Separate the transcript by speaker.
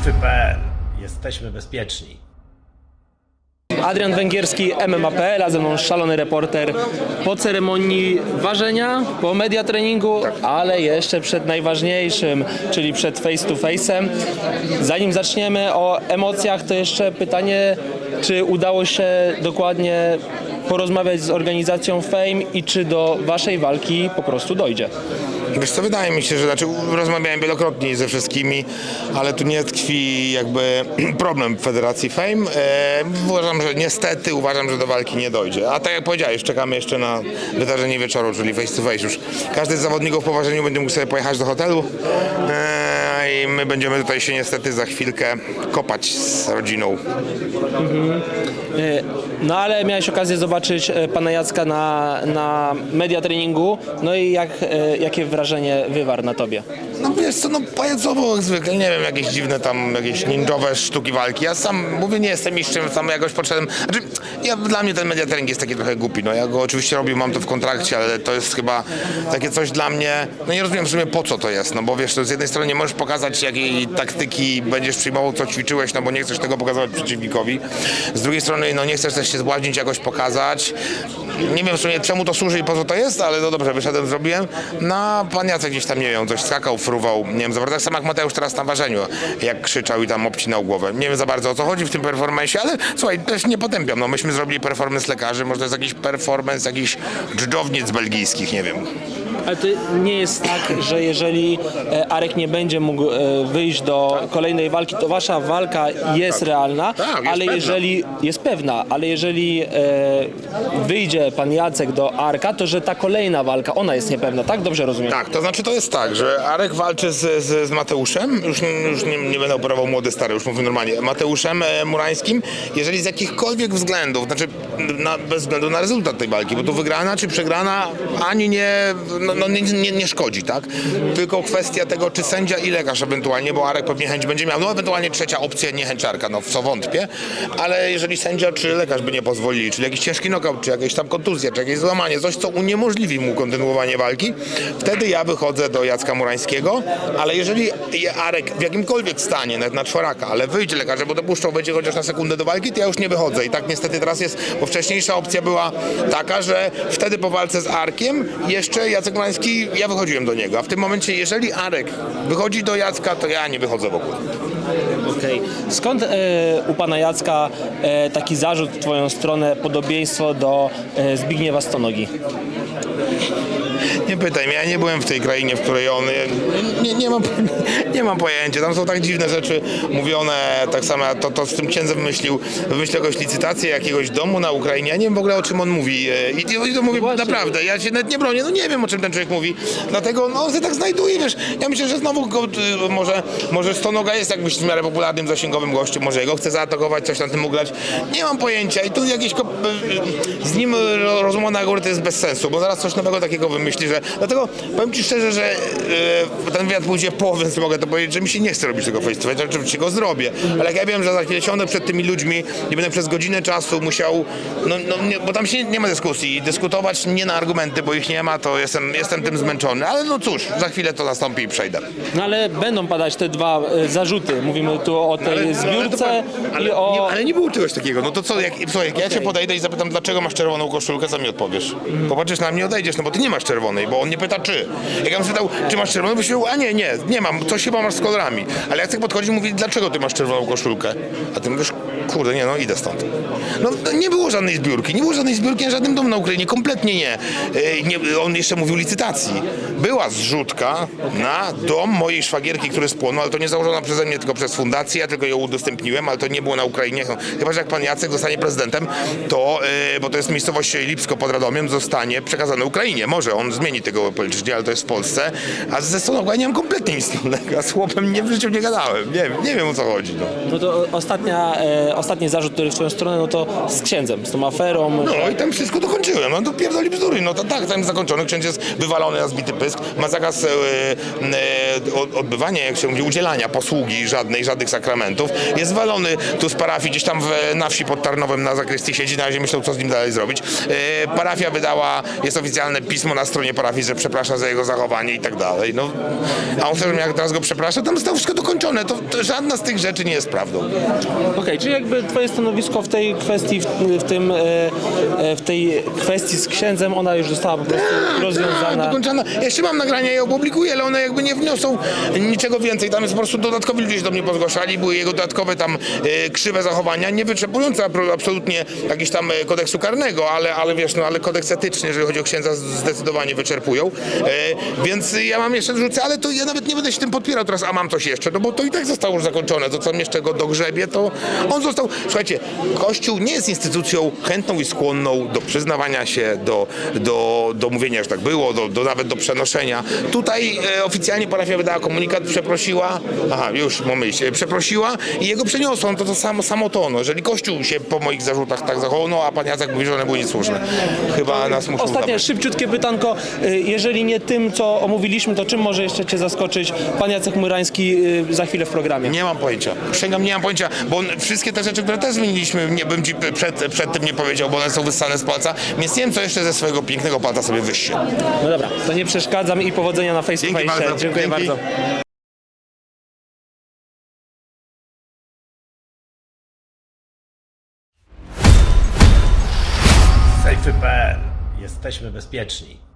Speaker 1: Strefy.pl. Jesteśmy bezpieczni.
Speaker 2: Adrian Węgierski, MMA.pl, a ze mną szalony reporter po ceremonii ważenia, po media treningu, ale jeszcze przed najważniejszym, czyli przed face to face'em. Zanim zaczniemy o emocjach, to jeszcze pytanie, czy udało się dokładnie porozmawiać z organizacją Fame i czy do waszej walki po prostu dojdzie?
Speaker 3: Wiesz co, wydaje mi się, że znaczy rozmawiałem wielokrotnie ze wszystkimi, ale tu nie tkwi jakby problem w Federacji Fame. E, uważam, że niestety uważam, że do walki nie dojdzie. A tak jak powiedziałeś, czekamy jeszcze na wydarzenie wieczoru, czyli face to face już. Każdy z zawodników po ważeniu będzie mógł sobie pojechać do hotelu e, i my będziemy tutaj się niestety za chwilkę kopać z rodziną.
Speaker 2: E, No ale miałeś okazję zobaczyć e, pana Jacka na, na media treningu, no i jak, e, jakie wrażenie wywarł na tobie?
Speaker 3: No wiesz co, no pajacowo jak zwykle, nie wiem, jakieś dziwne tam, jakieś ninjowe sztuki walki. Ja sam mówię, nie jestem mistrzem, sam jakoś podszedłem. Znaczy, ja, dla mnie ten mediatrening jest taki trochę głupi. No ja go oczywiście robił, mam to w kontrakcie, ale to jest chyba takie coś dla mnie, no nie rozumiem w sumie po co to jest, no bo wiesz, to z jednej strony nie możesz pokazać jakiej taktyki będziesz przyjmował, co ćwiczyłeś, no bo nie chcesz tego pokazywać przeciwnikowi. Z drugiej strony, no nie chcesz też się zbłaźnić, jakoś pokazać. Nie wiem w sumie czemu to służy i po co to jest, ale no dobrze, wyszedłem, zrobiłem. No pan Jacek gdzieś tam, nie wiem, coś skakał, fruwał, nie wiem, za bardzo tak samo jak Mateusz teraz na ważeniu, jak krzyczał i tam obcinał głowę. Nie wiem za bardzo o co chodzi w tym performanceie, ale słuchaj, też nie potępiam, no myśmy zrobili performance lekarzy, może to jest jakiś performance jakichś dżdżownic belgijskich, nie wiem.
Speaker 2: Ale to nie jest tak, że jeżeli e, Arek nie będzie mógł e, wyjść do kolejnej walki, to wasza walka jest realna,
Speaker 3: Tak,
Speaker 2: ale jeżeli jest pewna, ale jeżeli e, wyjdzie pan Jacek do Arka, to że ta kolejna walka, ona jest niepewna, tak? Dobrze rozumiem?
Speaker 3: Tak, to znaczy to jest tak, że Arek walczy z, z, z Mateuszem, już, nie- już nie, nie będę operował młody stary, już mówię normalnie, Mateuszem Murańskim, jeżeli z jakichkolwiek względów, znaczy na, bez względu na rezultat tej walki, bo tu wygrana czy przegrana ani nie, no, no, nie, nie, nie szkodzi, tak? Tylko kwestia tego, czy sędzia i lekarz ewentualnie, bo Arek pewnie chęć będzie miał, no ewentualnie trzecia opcja, nie chęczarka, no w co wątpię, ale jeżeli sędzia czy lekarz by nie pozwolili, czyli jakiś ciężki knockout, czy jakaś tam kontuzja, czy jakieś złamanie, coś co uniemożliwi mu kontynuowanie walki, wtedy ja wychodzę do Jacka Murańskiego, ale jeżeli je- Arek w jakimkolwiek stanie, nawet na czworaka, ale wyjdzie lekarze, bo dopuszczą, wejdzie chociaż na sekundę do walki, to ja już nie wychodzę. I tak niestety teraz jest, bo wcześniejsza opcja była taka, że wtedy po walce z Arkiem jeszcze Jacek Murański, ja wychodziłem do niego, a w tym momencie jeżeli Arek wychodzi do Jacka, to ja nie wychodzę w ogóle.
Speaker 2: Okej. Skąd e, u pana Jacka e, taki zarzut w twoją stronę, podobieństwo do e, Zbigniewa Stonogi?
Speaker 3: Nie pytaj mnie, ja nie byłem w tej krainie, w której on. Nie, nie, mam, nie mam pojęcia. Tam są tak dziwne rzeczy mówione, tak samo to, to z tym księdzem wymyślił, wymyślił jakąś licytację jakiegoś domu na Ukrainie. Ja nie wiem w ogóle o czym on mówi. I, i to mówię
Speaker 2: Właśnie.
Speaker 3: naprawdę, ja się nawet nie bronię, no nie wiem o czym ten człowiek mówi. Dlatego no, on się tak znajduje, wiesz. Ja myślę, że znowu go, y, może, może Stonoga jest jakbyś w miarę popularnym, zasięgowym gościem, może jego chce zaatakować, coś na tym ugrać. Nie mam pojęcia i tu jakieś ko- y, z nim ro- rozmowa na górę to jest bez sensu, bo zaraz coś nowego takiego wymyśli, że dlatego powiem Ci szczerze, że y, ten wywiad pójdzie po, więc mogę to powiedzieć, że mi się nie chce robić tego face to face, oczywiście go zrobię, ale jak ja wiem, że za chwilę siądę przed tymi ludźmi i będę przez godzinę czasu musiał, no, no nie, bo tam się nie ma dyskusji, dyskutować nie na argumenty, bo ich nie ma, to jestem, jestem tym zmęczony, ale no cóż, za chwilę to nastąpi i przejdę.
Speaker 2: No ale będą padać te dwa e, zarzuty. Mówimy tu o tej zbiórce
Speaker 3: ale,
Speaker 2: i o...
Speaker 3: nie, ale nie było czegoś takiego. No to co, jak, słuchaj, jak ja cię podejdę i zapytam, dlaczego masz czerwoną koszulkę, co mi odpowiesz? Popatrzysz na mnie, odejdziesz, no bo ty nie masz czerwonej, bo on nie pyta czy. Jak ja bym spytał, czy masz czerwoną, byś powiedział, a nie, nie, nie mam, coś chyba masz z kolorami. Ale jak tak podchodzi, mówi, dlaczego ty masz czerwoną koszulkę? A ty mówisz, kurde, nie, no idę stąd. No nie było żadnej zbiórki, nie było żadnej zbiórki na żadnym domu na Ukrainie, kompletnie nie. Nie on jeszcze mówił licytacji. Była zrzutka na dom mojej szwagierki, który spłonął, ale to nie założona przeze mnie, tylko przez fundację, ja tylko ją udostępniłem, ale to nie było na Ukrainie. No, chyba, że jak pan Jacek zostanie prezydentem, to, yy, bo to jest miejscowość Lipsko pod Radomiem, zostanie przekazane Ukrainie. Może on zmieni tego politycznie, ale to jest w Polsce. A ze Stonogła nie mam kompletnie nic. A z chłopem nie, w życiu nie gadałem. Nie, nie wiem o co chodzi. No.
Speaker 2: No to ostatnia, e, ostatni zarzut, który w twoją stronę, no to z księdzem, z tą aferą.
Speaker 3: No i tam wszystko dokończyłem, no to pierdoli bzdury, no to tak, tam jest zakończony, ksiądz jest wywalony na zbity pysk, ma zakaz e, e, od- odbywania, jak się mówi, udzielania posługi żadnej, żadnych sakramentów, jest walony tu z parafii, gdzieś tam w, na wsi pod Tarnowem na zakrystii siedzi, na razie myślał, co z nim dalej zrobić. E, parafia wydała, jest oficjalne pismo na stronie parafii, że przeprasza za jego zachowanie i tak dalej, no, a on żebym jak teraz go przeprasza, tam zostało wszystko dokończone, to, to żadna z tych rzeczy nie jest prawdą.
Speaker 2: Okej, czyli jakby twoje stanowisko w tej kwestii, w, w, tym, e, e, w tej kwestii z księdzem, ona już została po prostu
Speaker 3: Tak,
Speaker 2: rozwiązana.
Speaker 3: dokończona. Ja jeszcze mam nagrania i je opublikuję, ale one jakby nie wniosą niczego więcej. Tam jest po prostu dodatkowi ludzie się do mnie pozgłaszali, były jego dodatkowe tam e, krzywe zachowania, nie wyczerpujące absolutnie jakiegoś tam kodeksu karnego, ale, ale wiesz, no ale kodeks etyczny, jeżeli chodzi o księdza, zdecydowanie wyczerpują. Więc ja mam jeszcze wrzucę, ale to ja nawet nie będę się tym podpierał teraz, a mam coś jeszcze, no bo to i tak zostało już zakończone. To co jeszcze go dogrzebie, to on został. Słuchajcie, Kościół nie jest instytucją chętną i skłonną do przyznawania się, do, do, do mówienia, że tak było, do, do nawet do przenoszenia. Tutaj e, oficjalnie parafia wydała komunikat, przeprosiła, aha, już e, przeprosiła i jego przeniosło, no to to samo, samo to, no. Jeżeli Kościół się po moich zarzutach tak zachował, no a pan Jacek mówi, że one były niesłuszne. Chyba nas muszą
Speaker 2: Ostatnie
Speaker 3: zabrać.
Speaker 2: szybciutkie pytanko. Y, Jeżeli nie tym, co omówiliśmy, to czym może jeszcze Cię zaskoczyć pan Jacek Murański y, za chwilę w programie?
Speaker 3: Nie mam pojęcia. Przysięgam, nie mam pojęcia, bo on, wszystkie te rzeczy, które też zmieniliśmy, nie bym ci przed, przed tym nie powiedział, bo one są wyssane z palca, więc nie wiem, co jeszcze ze swojego pięknego palca sobie wyście.
Speaker 2: No dobra, to nie przeszkadzam i powodzenia na face to
Speaker 3: Dzięki bardzo.
Speaker 2: Dziękuję
Speaker 3: Dzięki.
Speaker 2: bardzo.
Speaker 1: Sejfy.pl. Jesteśmy bezpieczni.